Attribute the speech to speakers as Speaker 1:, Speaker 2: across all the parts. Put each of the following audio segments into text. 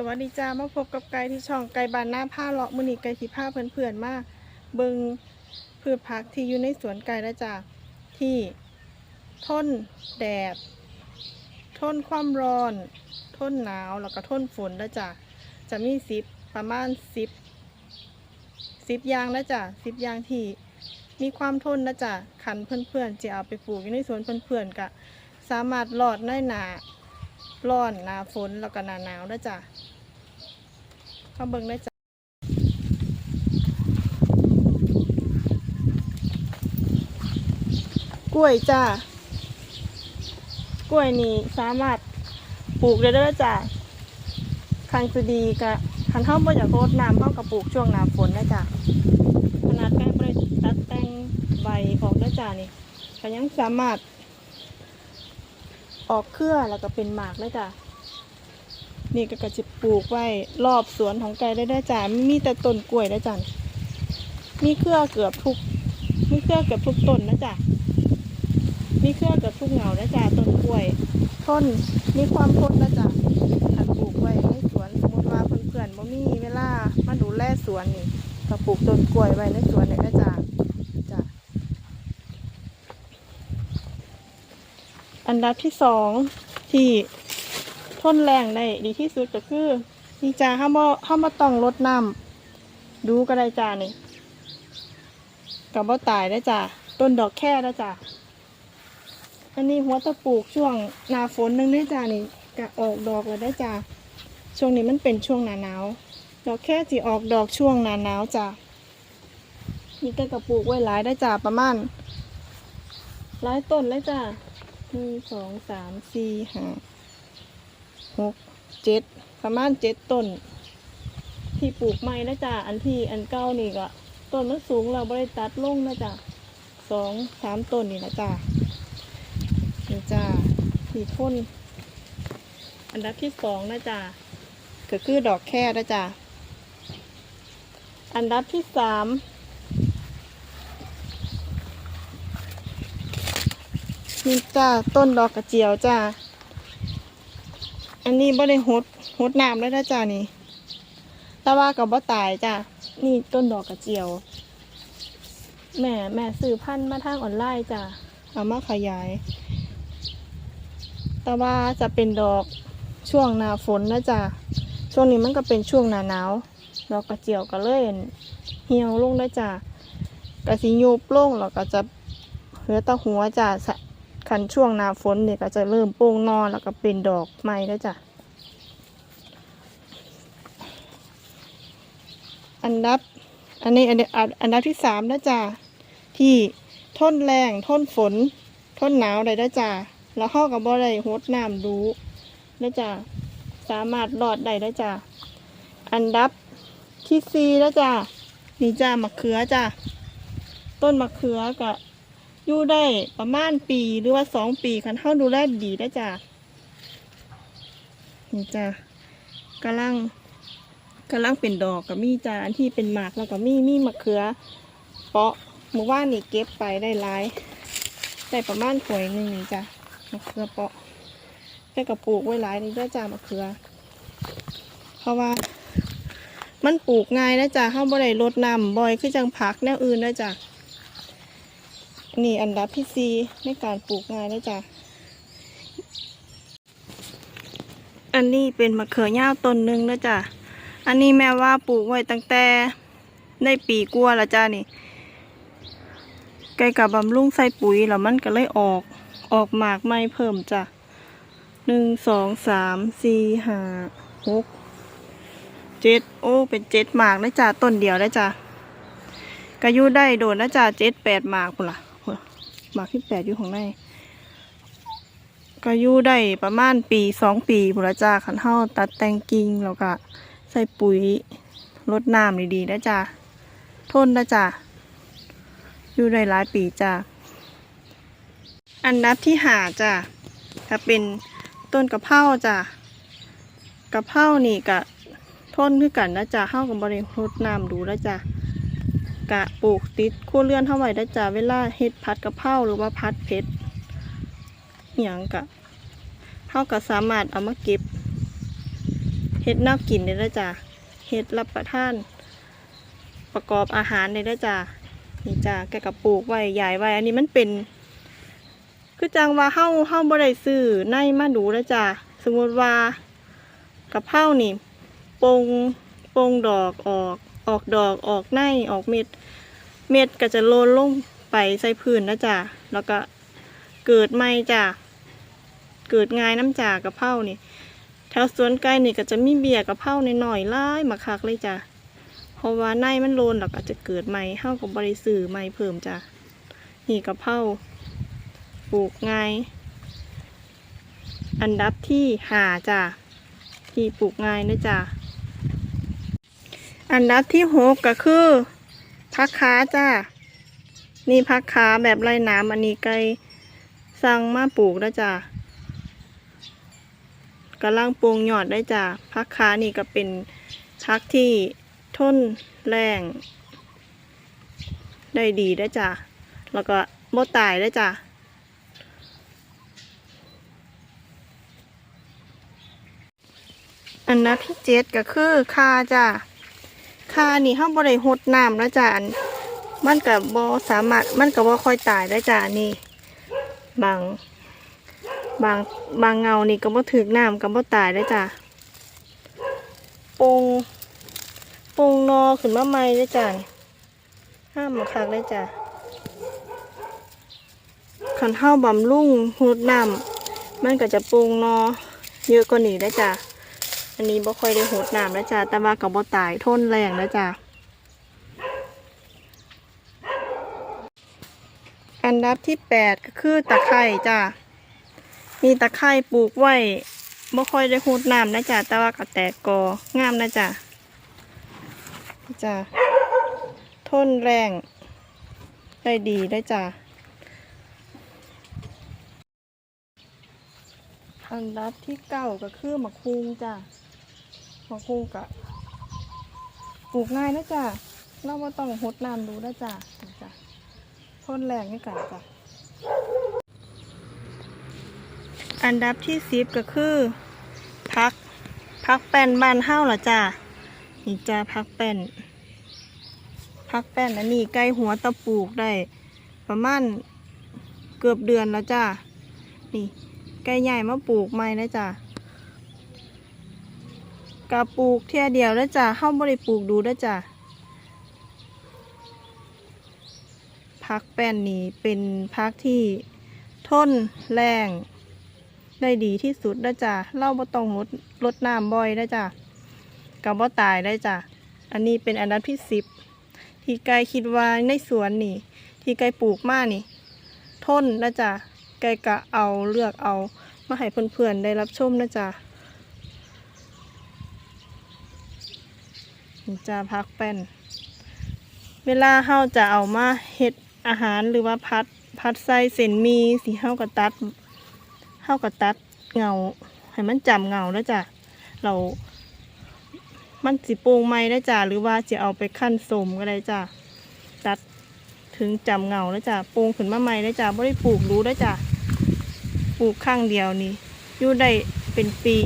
Speaker 1: สวัสดีจ้ามาพบกับไก่ที่ช่องไก่บานหน้าผ้าเลาะมือนีไก่สีผ้าเพื่อนๆมาเบิงพืชผักที่อยู่ในสวนไก่แล้วจ้าที่ทนแดด ทนความร้อน ทนหนาวแล้วก็ทนฝนแล้วจ้าจะมีสิบประมาณสิบสิบยางแล้วจ้าสิบยางที่มีความทนแล้วจ้าขันเพื่อนๆจะเอาไปปลูกอยู่ในสวนเพื่อนๆกะสามารถรอดได้หนาร้อนหนาฝนแล้วก็หนาหนาวนะจ๊ะ ข้าเบิ่งนะจ๊ะกล้วยจ้ากล้วยนี่สามารถปลูกได้ด้อจ้ะคันคือดีกะคันเท่าบ่อยากรน้ำเท่ากับปลูกช่วงหน้าฝนนะจ๊ะขนาดแป้งได้ตัดแต่งใบออกนะจ๊ะนี่ก็ยังสามารถ ออกเครือแล้วก็เป็นหมากเลยจ้ะ นี่ก็กระจิปลูกไว้รอบสวนของไก่ได้ได้จ้ะมีแต่ต้นกล้วยได้จ้ะมีเครือเกือบทุก มีเครือเกือบทุกต้นนะจ้ะมีเครือเกือบทุกเหงานะจ้ะต้นกล้วยทนมีความทนนะจ้ะถ้าปลูกไว้ในสวนสมมติว่าเพื่อนๆบ่มีเวลามาดูแลสวนนี่ก็ปลูกต้นกล้วยไว้ในสวนเลยนะจ้ะจ้ะอันดับที่สองที่ ทนแรงได้ดีที่สุดก็คือนี่จ้าห้ามบ่ห้ามบ่ต้องลดน้ำดูก็ได้จ้านี่กับบ่าตายได้จ้าต้นดอกแค่ได้จ้าอันนี้หัวตะปลูกช่วงหน้าฝนนึงได้จ้านี่กะออกดอกเลยได้จ้าช่วงนี้มันเป็นช่วงหนาหนาวดอกแค่จีออกดอกช่วงหนาหนาวจ้านี่ก็กระปูกไว้หลายได้จ้าประมาณหลายต้นเลยจ้าหนึ่งสองสามสี่ห้า หกเจ็ดประมาณเจ็ดต้น ที่ปลูกใหม่นะจ๊ะอันที่อันเก้านี่ก็ต้นมันสูงเราบริตัดลงนะจ๊ะสองสามต้นนี่นะจ๊ะนี่จ้าที่พ่นอันดับที่สองนะจ๊ะก็คือดอกแค่นะจ๊ะอันดับที่สามนี่จ้าต้นดอกกระเจียวจ้า อันนี้บ่ได้หดหดน้ำแล้วนะจ้านี่แต่ว่ากับบ่ตายจ้านี่ต้นดอกกระเจียว แม่แม่ซื้อพันธุ์มาทางออนไลน์จ้าเอามาขยาย แต่ว่าจะเป็นดอกช่วงหน้าฝนนะจ้าช่วงนี้มันก็เป็นช่วงหน้าหนาวดอกกระเจียวก็เลยเหี่ยวลงนะจ้ากระสียุบลงแล้วก็จะเหลือแตะหัวจ้า คันช่วงหน้าฝนเนี่ยก็จะเริ่มโป่งนอนแล้วก็เป็นดอกไม้แล้วจ้ะ อันดับ อันนี้อันนี้อันอันดับที่สามนะจ้ะที่ทนแรงทนฝน ทนหนาวได้นะจ้ะแล้วห้อกับบ่ได้หดน้ำดูนะจ้ะสามารถรอดได้นะจ้ะอันดับที่สี่นะจ้ะนี่จ้ะมะเขือจ้ะต้นมะเขือกับ อยู่ได้ประมาณปีหรือว่าสองปีคันเท่าดูแลดีได้จ้ะนี่จ้ะกำลังกำลังเป็นดอกกับมีจ้ะอันที่เป็นหมากแล้วก็มีมีมะเขือ เปาะเมื่อว่านนี่เก็บไปได้หลายได้ประมาณถ้วยหนึ่งนี่จ้ะมะเขือเปาะแค่กระปลูกไว้หลายนี่ได้จ้ะมะเขือ เพราะว่ามันปลูกง่ายนะจ้ะเข้าบ่ได้รดน้ำบ่อยคือจังผักแนวอื่นนะจ้ะ นี่อันดับที่สี่ในการปลูกงายนะจ๊ะอันนี้เป็นมะเขือยาวต้นหนึ่งนะจ๊ะอันนี้แม่ว่าปลูกไว้ตั้งแต่ในปีกัวและจ้านี่ไก่กับบำรุงใส่ปุ๋ยแล้วมันก็เลยออกออกหมากไม่เพิ่มจ้ะหนึ่งสองสามสี่ห้าหกเจ็ดโอ้เป็นเจ็ดหมากนะจ๊ะต้นเดียวนะจ๊ะก็อยู่ได้โดนนะจ๊ะเจ็ดแปดหมากพุ่นล่ะ หมากที่แปดอยู่ของในก็อยู่ได้ประมาณปีสองปีพุนละจ้าขันเท้าตัดแต่งกิ่งแล้วก็ใส่ปุ๋ยรดน้ำดีๆนะจ้าทนนะจ้าอยู่ได้หลายปีจ้าอันดับที่หาจ้าถ้าเป็นต้นกระเพราจ้ากระเพรานี่กะทนคือกันนะจ้าเข้ากับบริรดน้ำดูนะจ้า กะปลูกติดคู่เลื่อนเท่าไหร่ได้จ้าเวลาเฮ็ดผัดกะเพราหรือว่าผัดเผ็ดอหย่างกะเท่ากับสามารถเอามาเก็บเฮ็ดฮ็ดแนวกินได้แล้จ้ะเฮ็ดรับประทาน ประกอบอาหารได้แล้จ้ะนี่จ้ะแกกับปลูกไว้ใหญ่ไว้ อันนี้มันเป็น คือจังว่าเฮาเฮาบ่ได้ซื้อในมาดูแล้วจ้ะสมมติว่ากะเพรานี่ปงปงดอกออก ออกดอกออกในออกเม็ด เม็ดก็จะโลนลงไปใส่พื้นนะจ้ะแล้วก็เกิดใหม่จ้ะเกิดง่ายน้ำจากกะเพรานี่แถวสวนไก่นี่ก็จะมีเบียกระเพราในหน่อยๆล่ามาคักเลยจ้ะเพราะว่าในมันโลนแล้วก็จะเกิดใหม่เฮากับบริสื่อใหม่เพิ่มจ้ะนี่กระเพราปลูกง่ายอันดับที่หาจ้ะที่ปลูกง่ายนะจ้ะ อันดับที่หกก็คือพักขาจ้า นี่พักขาแบบไรน้ำอันนี้ไกลสั่งมาปลูกแล้วจ้ากำลังปรุงหยอดได้จ้าพักขานี่ก็เป็นพักที่ทนแรงได้ดีได้จ้าแล้วก็บ่ตายได้จ้าอันนับที่เจ็ดก็คือคาจ้า ค่ะนี่ห้ามบริหดน้ำแล้วจ้ะอันมันกับบอสามารถมันกับบ่ค่อยตายได้จ้ะนี่ บาง บางบางเงานี่ก็บ่ถึกน้ำก็บ่ตายได้จ้ะปงปงนอขึ้นมาใหม่ได้จ้ะนี่ห้ามคักได้จ้ะขันเท้าบำรุงหดน้ำมันก็จะปงนอเยอะกว่านี้ได้จ้ะ อันนี้บ่ค่อยได้โหดน้ำแล้วจ้าแต่ว่ากับบ่ตายทนแรงแล้วจ้าอันดับที่แปดก็คือตะไคร่จ้ามีตะไคร่ปลูกไว้บ่ค่อยได้โหดน้ำนะจ้าแต่ว่าก็แตกกองามนะจ้าจ้าทนแรงได้ดีได้จ้าอันดับที่เก้าก็คือมะคุงจ้า มะคุงกะปลูกง่ายนะจ๊ะเราว่ต้องหดน้ำดูนะจ๊ะนี่จ้ะทนแรงนี่กันจ้ะอันดับที่สิบก็คือพักพักแป้นบานเฮ้าล่ะจ้ะนี่จ้ะพักแป้นพักแป้นอันนี้ใกล้หัวตะปลูกได้ ประมาณเกือบเดือนแล้วจ้ะนี่ใกล้ใหญ่มาปลูกใหม่นะจ้ะ กะปลูกเท่ยเดียวแล้วจ้ะเฮาบ่ได้ปลูกดูแล้วจ้ะพักแป้นนี่เป็นพักที่ทนแรงได้ดีที่สุดแล้วจ้ะเราบ่ต้องลดลดน้ำบ่อยแล้วจ้ะกับบ่ตายได้จ้ะอันนี้เป็นอันดับที่สิบที่ไกายคิดว่าในสวนนี่ ที่ไกายปลูกมานี่ทนแล้จ้ะไกายกะเอาเลือกเอามาให้เพื่อนๆได้รับชมนะจ้ะ จะพักแป้น เวลาเฮาจะเอามาเฮ็ดอาหารหรือว่าพัดพัดใส่เส้นมีสีเฮากระตัดเฮากระตัดเงาให้มันจำเงาแล้วจ้ะเรา มันสิโปร่งไหมได้จ้ะหรือว่าจะเอาไปขั้นสมก็ได้จ้ะตัดถึงจำเงาแล้วจ้ะโปร่งขึ้นมาใหม่ได้จ้ะไม่ได้ปลูกรู้ได้จ้ะปลูกข้างเดียวนี่อยู่ได้เป็นปี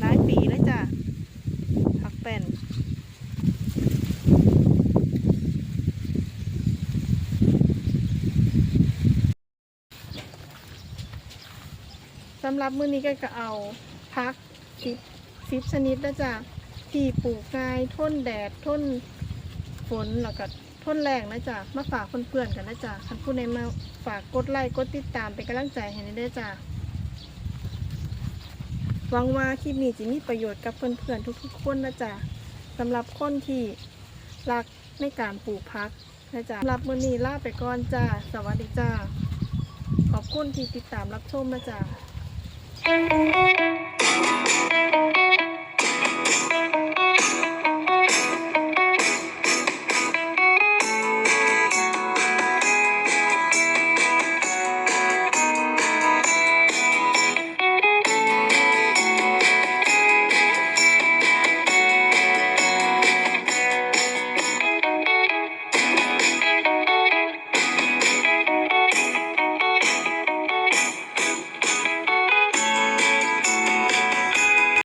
Speaker 1: หลายปีแล้วจ้ะพักแป้น สำ หรับมื้อนี้ก็จะเอาพักสิบสิบชนิดนะจ๊ะที่ปลูกง่ายทนแดดทนฝนแล้วก็ทนแรงนะจ๊ะมาฝากเพื่อนๆกันนะจ๊ะท่านผู้ใดมาฝากกดไลค์กดติดตามเป็นกำลังใจให้ในเด้จ้ะหวังว่าคลิปนี้จะมีประโยชน์กับเพื่อนๆทุกๆคนนะจ๊ะสำหรับคนที่รักในการปลูกพักนะจ๊ะสำหรับมื้อนี้ลาไปก่อนจ้าสวัสดีจ้าขอบคุณที่ติดตามรับชมนะจ๊ะ
Speaker 2: Thank you.